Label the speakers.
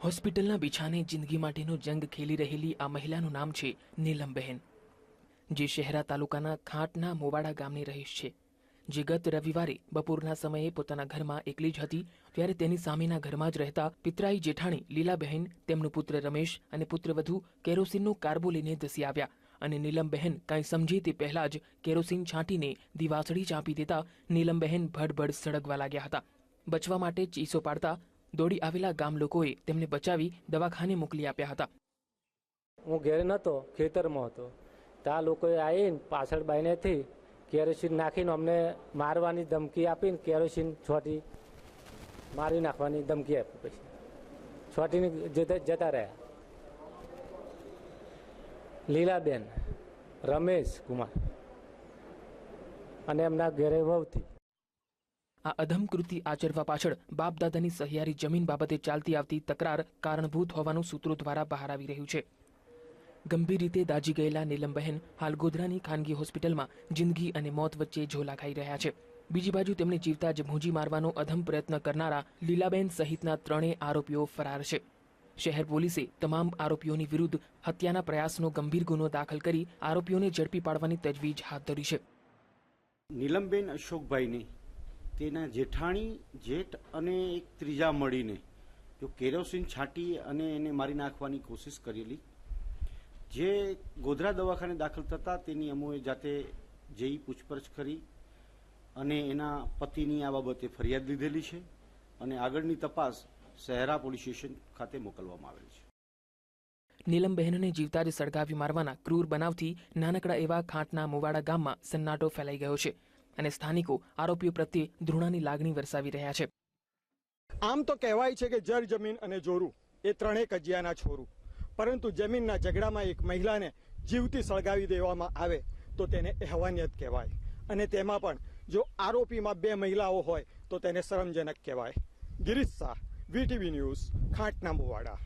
Speaker 1: હોસ્પિટલના બિછાને જિંદગી માટેનો જંગ ખેલી રહેલી આ મહિલાનું નામ છે નીલમબહેન જે શહેરા તાલુકાના ખાંટના મોવાડા ગામની રહીશ છે. જે ગત રવિવારે બપોરના સમયે પોતાના ઘરમાં એકલી જ હતી, ત્યારે તેની સામેના ઘરમાં જ રહેતા પિતરાઈ જેઠાણી લીલાબહેન તેમનું પુત્ર રમેશ અને પુત્રવધુ કેરોસીનનો કાર્બો લઈને ધસી આવ્યા અને નીલમબહેન કાંઈ સમજે તે પહેલા જ કેરોસીન છાંટીને દિવાસળી ચાંપી દેતા નીલમબહેન ભડભડ સળગવા લાગ્યા હતા. બચવા માટે ચીસો પાડતા દોડી આવેલા ગામ લોકોએ તેમને બચાવી દવાખાને મોકલી આપ્યા હતા.
Speaker 2: હું ઘેર નહોતો ખેતરમાં હતો. ત્યાં લોકોએ આવીને પાછળ બાઈનેથી કેરોસીન નાખીને અમને મારવાની ધમકી આપીને કેરોસીન છોટી મારી નાખવાની ધમકી આપી પછી. છોટીને જતા રહ્યા. લીલાબેન, રમેશ કુમાર અને એમના ઘેરે વહુથી
Speaker 1: આ અધમ કૃતિ આચરવા પાછળ બાપદાદાની સહિયારી જમીન બાબતે ચાલતી આવતી તકરાર કારણભૂત હોવાનું સૂત્રો દ્વારા બહાર આવી રહ્યું છે. ગંભીર રીતે દાજી ગયેલા નીલમબહેન હાલ ગોધરાની ખાનગી હોસ્પિટલમાં જિંદગી અને મોત વચ્ચે ઝોલા ખાઈ રહ્યા છે. બીજી બાજુ તેમને જીવતા જ ભૂંજી મારવાનો અધમ પ્રયત્ન કરનારા લીલાબેન સહિતના ત્રણેય આરોપીઓ ફરાર છે. શહેર પોલીસે તમામ આરોપીઓની વિરુદ્ધ હત્યાના પ્રયાસનો ગંભીર ગુનો દાખલ કરી આરોપીઓને ઝડપી પાડવાની તજવીજ હાથ ધરી છે.
Speaker 3: નીલમબેન અશોકભાઈને તેના જેઠાણી, જેઠ અને એક ત્રીજા મળીને જો કેરોસીન છાંટી અને એને મારી નાખવાની કોશિશ કરેલી. જે ગોધરા દવાખાને દાખલ થતા તેની અમોએ જાતે જઈ પૂછપરછ કરી અને એના પતિની આ બાબતે ફરિયાદ લીધેલી છે અને આગળની તપાસ શહેરા પોલીસ સ્ટેશન ખાતે મોકલવામાં આવેલ છે.
Speaker 1: નીલમબહેનને જીવતા જ સળગાવી મારવાના ક્રૂર બનાવથી નાનકડા એવા ખાંટના મુવાડા ગામમાં સન્નાટો ફેલાઈ ગયો છે. અને સ્થાનિકો આરોપીઓ પ્રત્યે ધૃણાની લાગણી વરસાવી રહ્યા છે.
Speaker 4: આમ તો કહેવાય છે કે જર જમીન અને જોરું એ ત્રણેય કજિયાના છોરું. પરંતુ જમીનના ઝઘડામાં એક મહિલાને જીવતી સળગાવી દેવામાં આવે તો તેને અહેવાનિયત કહેવાય. અને તેમાં પણ જો આરોપીમાં બે મહિલાઓ હોય તો તેને શરમજનક કહેવાય. ગિરીશ શાહ, વીટીવી ન્યૂઝ, ખાંટના મુવાડા.